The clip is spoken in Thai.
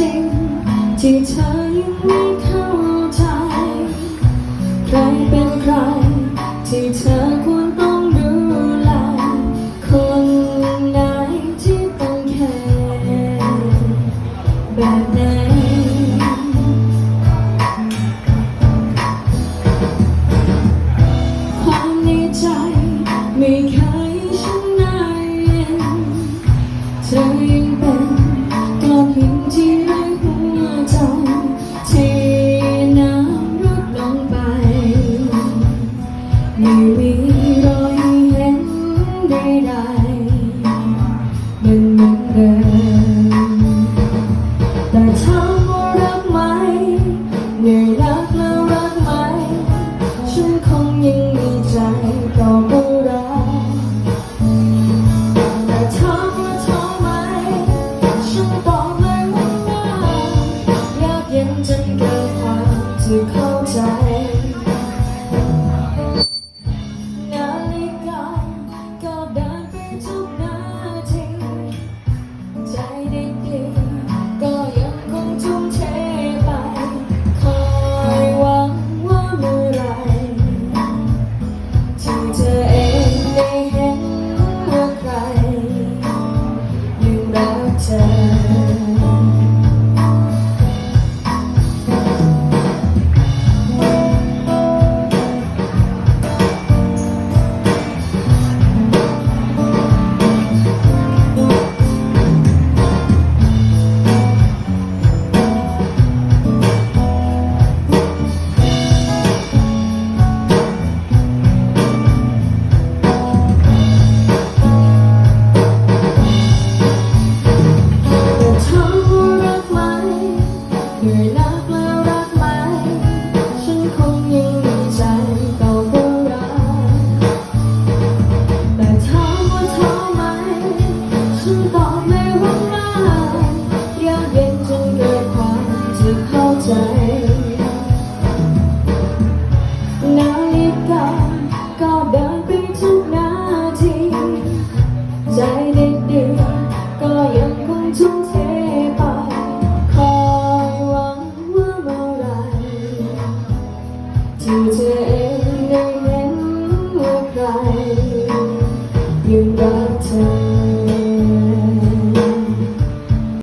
ริง ที่เธอยังไม่เข้าใจ ใครเป็นใคร ที่เธอควรต้องดูแลคนไหนที่ต้องแคร์แบบไหนความในใจไม่เคยชนะาย็นเธอยังเป็น talking ที่ to come. ที่เธอเองได้เห็าใครยังรักเธ